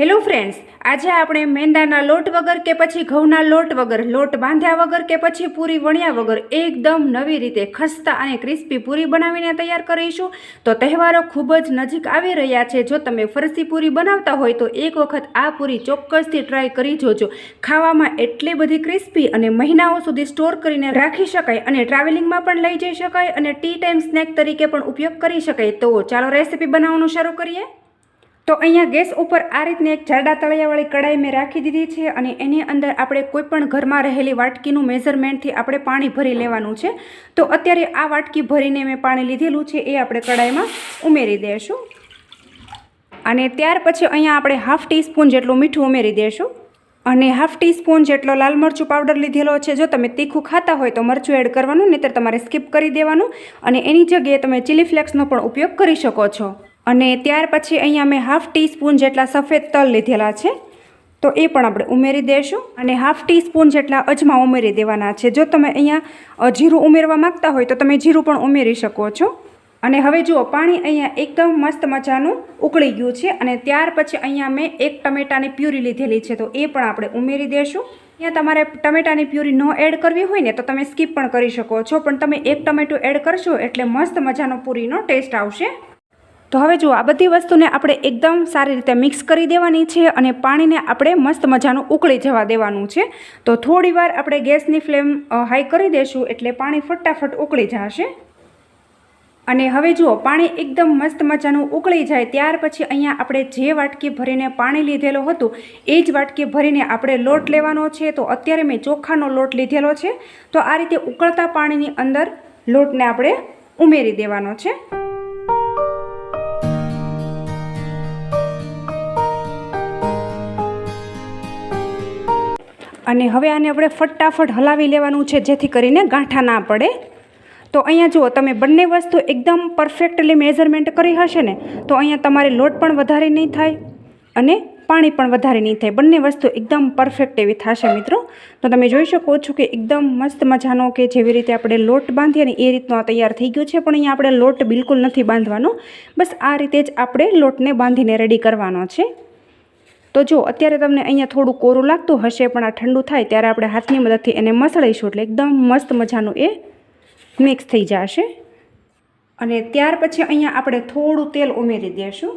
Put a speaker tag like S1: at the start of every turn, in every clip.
S1: Hello friends આજે આપણે મેંદાના લોટ વગર કે પછી ઘઉંના લોટ વગર, લોટ બાંધ્યા વગર કે પછી પૂરી વણ્યા વગર એકદમ નવી રીતે ખસ્તા અને ક્રિસ્પી પૂરી બનાવીને તૈયાર કરીશું. તો તહેવારો ખૂબ જ નજીક આવી રહ્યા છે. જો તમે ફરસી પૂરી બનાવતા હોય તો એક વખત આ પૂરી ચોક્કસથી ટ્રાય કરી જોજો. ખાવામાં એટલી બધી ક્રિસ્પી અને મહિનાઓ સુધી સ્ટોર કરીને રાખી શકાય અને ટ્રાવેલિંગમાં પણ લઈ જઈ શકાય અને ટી ટાઈમ સ્નેક તરીકે પણ ઉપયોગ કરી શકાય. તો ચાલો રેસીપી બનાવવાનું શરૂ કરીએ. તો અહીંયા ગેસ ઉપર આ રીતની એક જાડા તળિયાવાળી કડાઈ મેં રાખી દીધી છે અને એની અંદર આપણે કોઈપણ ઘરમાં રહેલી વાટકીનું મેઝરમેન્ટથી આપણે પાણી ભરી લેવાનું છે. તો અત્યારે આ વાટકી ભરીને મેં પાણી લીધેલું છે, એ આપણે કડાઈમાં ઉમેરી દઈશું અને ત્યાર પછી અહીંયા આપણે હાફ ટીસ્પૂન જેટલું મીઠું ઉમેરી દઈશું અને હાફ ટીસ્પૂન જેટલો લાલ મરચું પાવડર લીધેલો છે, જો તમે તીખું ખાતા હોય તો મરચું એડ કરવાનું, નહીંતર તમારે સ્કીપ કરી દેવાનું. અને એની જગ્યાએ તમે ચીલી ફ્લેક્સનો પણ ઉપયોગ કરી શકો છો. અને ત્યાર પછી અહીંયા મેં હાફ ટીસ્પૂન જેટલા સફેદ તલ લીધેલા છે. તો એ પણ આપણે ઉમેરી દઈશું અને હાફ ટીસ્પૂન જેટલા અજમા ઉમેરી દેવાના છે. જો તમે અહીંયા જીરું ઉમેરવા માંગતા હોય તો તમે જીરું પણ ઉમેરી શકો છો. અને હવે જુઓ, પાણી અહીંયા એકદમ મસ્ત મજાનું ઉકળી ગયું છે અને ત્યાર પછી અહીંયા મેં એક ટમેટાની પ્યુરી લીધેલી છે. તો એ પણ આપણે ઉમેરી દઈશું અહીંયા તમારે ટમેટાની પ્યુરી ન એડ કરવી હોય ને તો તમે સ્કીપ પણ કરી શકો છો. પણ તમે એક ટમેટું એડ કરશો એટલે મસ્ત મજાનો પૂરીનો ટેસ્ટ આવશે. તો હવે જુઓ, આ બધી વસ્તુને આપણે એકદમ સારી રીતે મિક્સ કરી દેવાની છે અને પાણીને આપણે મસ્ત મજાનું ઉકળી જવા દેવાનું છે. તો થોડીવાર આપણે ગેસની ફ્લેમ હાઈ કરી દઈશું એટલે પાણી ફટાફટ ઉકળી જશે. અને હવે જુઓ, પાણી એકદમ મસ્ત મજાનું ઉકળી જાય ત્યાર પછી અહીંયા આપણે જે વાટકી ભરીને પાણી લીધેલું હતું, એ જ વાટકી ભરીને આપણે લોટ લેવાનો છે. તો અત્યારે મેં ચોખાનો લોટ લીધેલો છે. તો આ રીતે ઉકળતા પાણીની અંદર લોટને આપણે ઉમેરી દેવાનો છે. અને હવે આને આપણે ફટાફટ હલાવી લેવાનું છે જેથી કરીને ગાંઠા ના પડે. તો અહીંયા જુઓ, તમે બંને વસ્તુ એકદમ પરફેક્ટલી મેઝરમેન્ટ કરી હશે ને, તો અહીંયા તમારે લોટ પણ વધારે નહીં થાય અને પાણી પણ વધારે નહીં થાય. બંને વસ્તુ એકદમ પરફેક્ટ એવી થશે મિત્રો. તો તમે જોઈ શકો છો કે એકદમ મસ્ત મજાનો કે જેવી રીતે આપણે લોટ બાંધીએ ને એ રીતનો તૈયાર થઈ ગયું છે, પણ અહીંયા આપણે લોટ બિલકુલ નથી બાંધવાનો. બસ આ રીતે જ આપણે લોટને બાંધીને રેડી કરવાનો છે. તો જો, અત્યારે તમને અહીંયા થોડું કોરું લાગતું હશે, પણ આ ઠંડુ થાય ત્યારે આપણે હાથની મદદથી એને મસળીશું એટલે એકદમ મસ્ત મજાનું એ મિક્સ થઈ જશે. અને ત્યાર પછી અહીંયા આપણે થોડું તેલ ઉમેરી દઈશું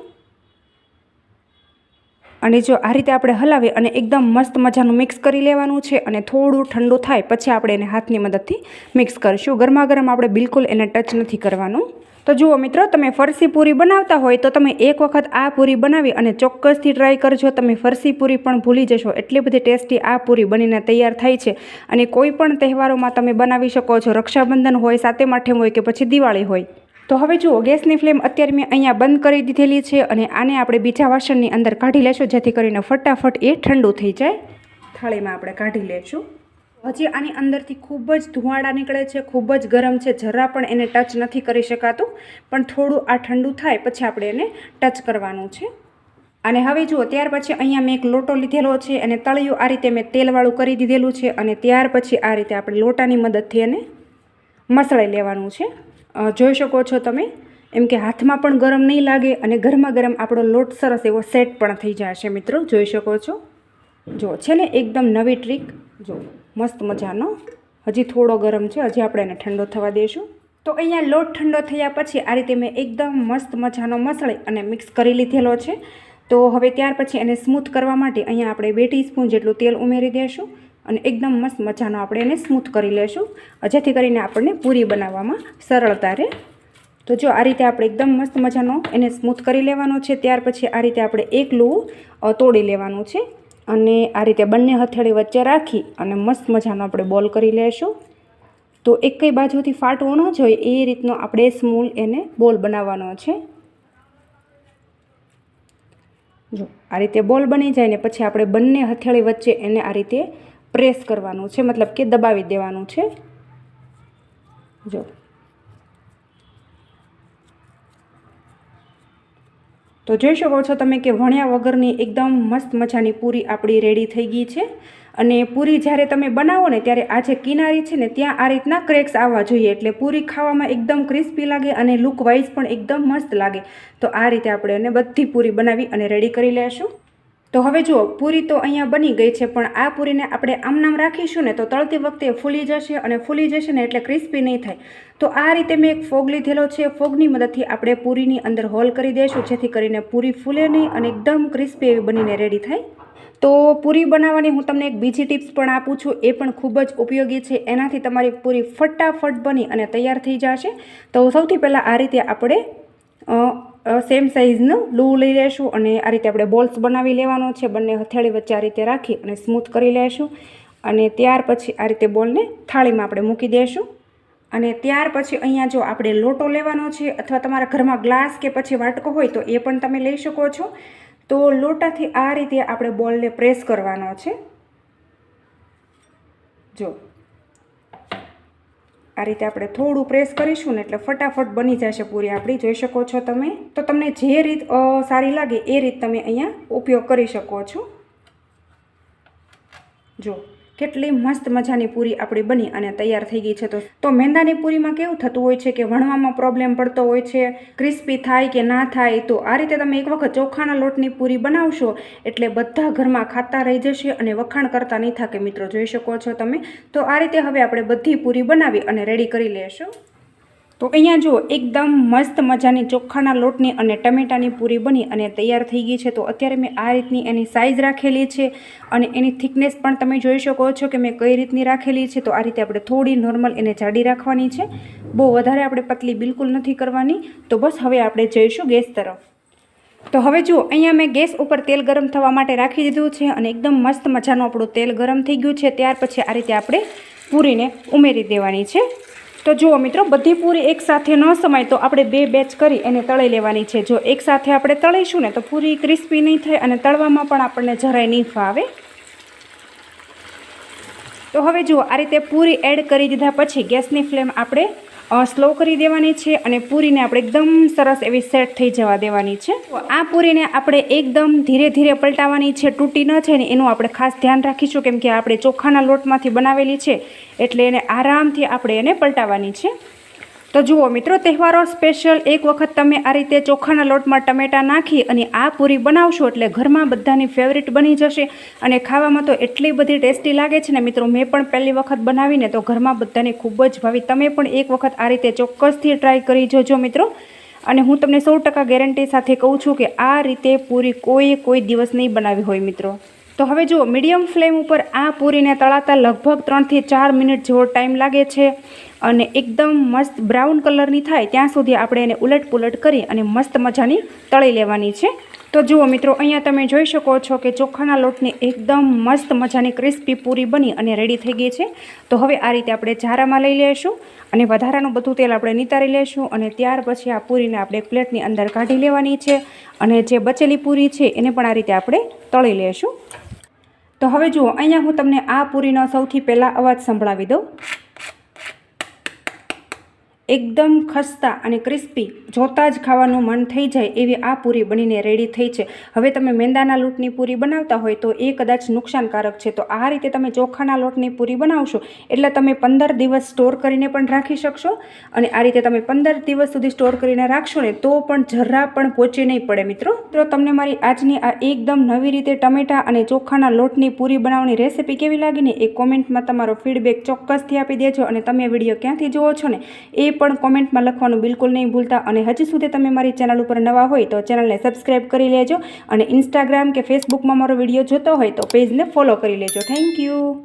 S1: અને જો આ રીતે આપણે હલાવી અને એકદમ મસ્ત મજાનું મિક્સ કરી લેવાનું છે અને થોડું ઠંડુ થાય, પછી આપણે એને હાથની મદદથી મિક્સ કરીશું. ગરમા ગરમ આપણે બિલકુલ એને ટચ નથી કરવાનું. તો જુઓ મિત્રો, તમે ફરસી પૂરી બનાવતા હોય તો તમે એક વખત આ પૂરી બનાવી અને ચોક્કસથી ટ્રાય કરજો. તમે ફરસી પૂરી પણ ભૂલી જશો. એટલી બધી ટેસ્ટી આ પૂરી બનીને તૈયાર થાય છે. અને કોઈ પણ તહેવારોમાં તમે બનાવી શકો છો. રક્ષાબંધન હોય સાતે આઠમ હોય કે પછી દિવાળી હોય. તો હવે જુઓ, ગેસની ફ્લેમ અત્યારે મેં અહીંયા બંધ કરી દીધેલી છે અને આને આપણે બીજા વાસણની અંદર કાઢી લેશું, જેથી કરીને ફટાફટ એ ઠંડુ થઈ જાય. થાળીમાં આપણે કાઢી લેશું. હજી આની અંદરથી ખૂબ જ ધુવાડા નીકળે છે, ખૂબ જ ગરમ છે. જરા પણ એને ટચ નથી કરી શકાતું, પણ થોડું આ ઠંડુ થાય પછી આપણે એને ટચ કરવાનું છે. અને હવે જુઓ, ત્યાર પછી અહીંયા મેં એક લોટો લીધેલો છે, અને તળિયું આ રીતે મેં તેલવાળું કરી દીધેલું છે, અને ત્યાર પછી આ રીતે આપણે લોટાની મદદથી એને મસળાઈ લેવાનું છે. જોઈ શકો છો તમે, એમ કે હાથમાં પણ ગરમ નહીં લાગે, અને ગરમા ગરમ આપણો લોટ સરસ એવો સેટ પણ થઈ જશે મિત્રો, જોઈ શકો છો. જો છે ને એકદમ નવી ટ્રીક જો મસ્ત મજાનો. હજી થોડો ગરમ છે, હજી આપણે એને ઠંડો થવા દઈશું તો અહીંયા લોટ ઠંડો થયા પછી આ રીતે મેં એકદમ મસ્ત મજાનો મસળી અને મિક્સ કરી લીધેલો છે. તો હવે ત્યાર પછી એને સ્મૂથ કરવા માટે અહીંયા આપણે બે ટીસ્પૂન જેટલું તેલ ઉમેરી દઈશું અને એકદમ મસ્ત મજાનો આપણે એને સ્મૂથ કરી લેશું. જેથી કરીને આપણને પૂરી બનાવવામાં સરળતા રહે. તો જો આ રીતે આપણે એકદમ મસ્ત મજાનો એને સ્મૂથ કરી લેવાનો છે, ત્યાર પછી આ રીતે આપણે એકલું તોડી લેવાનું છે. અને આ રીતે બંને હથેળી વચ્ચે રાખી અને મસ્ત મજાનો આપણે બોલ કરી લેશું. તો એક બાજુથી ફાટવો ન જોઈએ, એ રીતનો આપણે સ્મૂલ એને બોલ બનાવવાનો છે. જો, આ રીતે બોલ બની જાય ને પછી આપણે બંને હથેળી વચ્ચે એને આ રીતે પ્રેસ કરવાનું છે, મતલબ કે દબાવી દેવાનું છે. જો તો જોઈ શકો છો તમે કે વણ્યા વગરની એકદમ મસ્ત મજાની પૂરી આપણી રેડી થઈ ગઈ છે. અને પૂરી જ્યારે તમે બનાવો ને ત્યારે આ જે કિનારી છે ને ત્યાં આ રીતના ક્રેક્સ આવવા જોઈએ. એટલે પૂરી ખાવામાં એકદમ ક્રિસ્પી લાગે અને લુક વાઇઝ પણ એકદમ મસ્ત લાગે. તો આ રીતે આપણે એને બધી પૂરી બનાવી અને રેડી કરી લેશું. તો હવે જુઓ, પૂરી તો અહીંયા બની ગઈ છે, પણ આ પૂરીને આપણે આમ નામ રાખીશું ને તો તળતી વખતે ફૂલી જશે અને ફૂલી જશે ને એટલે ક્રિસ્પી નહીં થાય. તો આ રીતે મેં એક ફોગ લીધેલો છે, ફોગની મદદથી આપણે પૂરીની અંદર હોલ કરી દઈશું જેથી કરીને પૂરી ફૂલે નહીં અને એકદમ ક્રિસ્પી એવી બનીને રેડી થાય. તો પૂરી બનાવવાની હું તમને એક બીજી ટિપ્સ પણ આપું છું, એ પણ ખૂબ જ ઉપયોગી છે. એનાથી તમારી પૂરી ફટાફટ બની અને તૈયાર થઈ જશે. તો સૌથી પહેલાં આ રીતે આપણે સેમ સાઇઝનું લૂ લઈ લેશું અને આ રીતે આપણે બોલ્સ બનાવી લેવાનો છે. બંને હથેળી વચ્ચે આ રીતે રાખી અને સ્મૂથ કરી લેશું. અને ત્યાર પછી આ રીતે બોલને થાળીમાં આપણે મૂકી દઈશું અને ત્યાર પછી અહીંયા જો આપણે લોટો લેવાનો છે અથવા તમારા ઘરમાં ગ્લાસ કે પછી વાટકો હોય તો એ પણ તમે લઈ શકો છો. તો લોટાથી આ રીતે આપણે બોલને પ્રેસ કરવાનો છે. જો. આ રીતે આપણે થોડું પ્રેસ કરીશું ને એટલે ફટાફટ બની જશે પૂરી આપણી. જોઈ શકો છો તમે? તો તમને જે રીત સારી લાગે એ રીત તમે અહીંયા ઉપયોગ કરી શકો છો. જો. કેટલી મસ્ત મજાની પૂરી આપણી બની અને તૈયાર થઈ ગઈ છે તો તો મેંદાની પૂરીમાં કેવું થતું હોય છે કે વણવામાં પ્રોબ્લેમ પડતો હોય છે ક્રિસ્પી થાય કે ના થાય, તો આ રીતે તમે એક વખત ચોખાના લોટની પૂરી બનાવશો એટલે બધા ઘરમાં ખાતા રહી જશે અને વખાણ કરતા નહીં થાકે મિત્રો, જોઈ શકો છો તમે. તો આ રીતે હવે આપણે બધી પૂરી બનાવી અને રેડી કરી લેશું. તો અહીંયા જુઓ એકદમ મસ્ત મજાની ચોખાના લોટની અને ટમેટાની પૂરી બની અને તૈયાર થઈ ગઈ છે, તો અત્યારે મેં આ રીતની એની સાઇઝ રાખેલી છે અને એની થિકનેસ પણ તમે જોઈ શકો છો કે મેં કઈ રીતની રાખેલી છે, તો આ રીતે આપણે થોડી નોર્મલ એને જાડી રાખવાની છે. બહુ વધારે આપણે પતલી બિલકુલ નથી કરવાની. તો બસ હવે આપણે જઈશું ગેસ તરફ. તો હવે જુઓ અહીંયા મેં ગેસ ઉપર તેલ ગરમ થવા માટે રાખી દીધું છે અને એકદમ મસ્ત મજાનું આપણું તેલ ગરમ થઈ ગયું છે, ત્યાર પછી આ રીતે આપણે પૂરીને ઉમેરી દેવાની છે. તો જુઓ મિત્રો, બધી પૂરી એકસાથે ન સમાય તો આપણે બે બેચ કરી એને તળી લેવાની છે. જો એકસાથે આપણે તળીશું ને તો પૂરી ક્રિસ્પી નહીં થાય અને તળવામાં પણ આપણને જરાય નહીં ફાવે. તો હવે જુઓ, આ રીતે પૂરી એડ કરી દીધા પછી ગેસની ફ્લેમ આપણે સ્લો કરી દેવાની છે અને પૂરીને આપણે એકદમ સરસ એવી સેટ થઈ જવા દેવાની છે. આ પૂરીને આપણે એકદમ ધીરે ધીરે પલટાવવાની છે, તૂટી ન છે ને એનું આપણે ખાસ ધ્યાન રાખીશું કેમ કે આપણે ચોખાના લોટમાંથી બનાવેલી છે, એટલે એને આરામથી આપણે એને પલટાવવાની છે. તો જુઓ મિત્રો, તહેવારો સ્પેશિયલ એક વખત તમે આ રીતે ચોખાના લોટમાં ટમેટાં નાખી અને આ પૂરી બનાવશો એટલે ઘરમાં બધાની ફેવરિટ બની જશે અને ખાવામાં તો એટલી બધી ટેસ્ટી લાગે છે ને મિત્રો, મેં પણ પહેલી વખત બનાવીને તો ઘરમાં બધાને ખૂબ જ ભાવી. તમે પણ એક વખત આ રીતે ચોક્કસથી ટ્રાય કરી જોજો મિત્રો. અને હું તમને સો ગેરંટી સાથે કહું છું કે આ રીતે પૂરી કોઈ કોઈ દિવસ નહીં બનાવી હોય મિત્રો. તો હવે જુઓ, મીડિયમ ફ્લેમ ઉપર આ પૂરીને તળાતા લગભગ ત્રણથી ચાર મિનિટ જેવો ટાઈમ લાગે છે અને એકદમ મસ્ત બ્રાઉન કલરની થાય ત્યાં સુધી આપણે એને ઉલટ પુલટ કરી અને મસ્ત મજાની તળી લેવાની છે. તો જુઓ મિત્રો, અહીંયા તમે જોઈ શકો છો કે ચોખાના લોટની એકદમ મસ્ત મજાની ક્રિસ્પી પૂરી બની અને રેડી થઈ ગઈ છે. તો હવે આ રીતે આપણે ઝારામાં લઈ લઈશું અને વધારાનું બધું તેલ આપણે નિતારી લેશું અને ત્યાર પછી આ પૂરીને આપણે પ્લેટની અંદર કાઢી લેવાની છે અને જે બચેલી પૂરી છે એને પણ આ રીતે આપણે તળી લેશું તો હવે જુઓ અહીંયા હું તમને આ પૂરીનો સૌથી પહેલાં અવાજ સંભળાવી દઉં. એકદમ ખસ્તા અને ક્રિસ્પી, જોતાં જ ખાવાનું મન થઈ જાય એવી આ પૂરી બનીને રેડી થઈ છે. હવે તમે મેંદાના લોટની પૂરી બનાવતા હોય તો એ કદાચ નુકસાનકારક છે. તો આ રીતે તમે ચોખાના લોટની પૂરી બનાવશો એટલે તમે પંદર દિવસ સ્ટોર કરીને પણ રાખી શકશો અને આ રીતે તમે પંદર દિવસ સુધી સ્ટોર કરીને રાખશો ને તો પણ જરા પણ પોચી નહીં પડે મિત્રો. તો તમને મારી આજની આ એકદમ નવી રીતે ટમેટા અને ચોખાના લોટની પૂરી બનાવવાની રેસીપી કેવી લાગીને એ કોમેન્ટમાં તમારો ફીડબેક ચોક્કસથી આપી દેજો અને તમે વીડિયો ક્યાંથી જુઓ છો ને એ પણ કોમેન્ટમાં લખવાનું બિલકુલ નહીં ભૂલતા અને હજી સુધી તમે મારી ચેનલ ઉપર નવા હોય તો ચેનલને સબસ્ક્રાઈબ કરી લેજો અને ઇન્સ્ટાગ્રામ કે ફેસબુકમાં મારો વીડિયો જોતો હોય તો પેજને ફોલો કરી લેજો. Thank you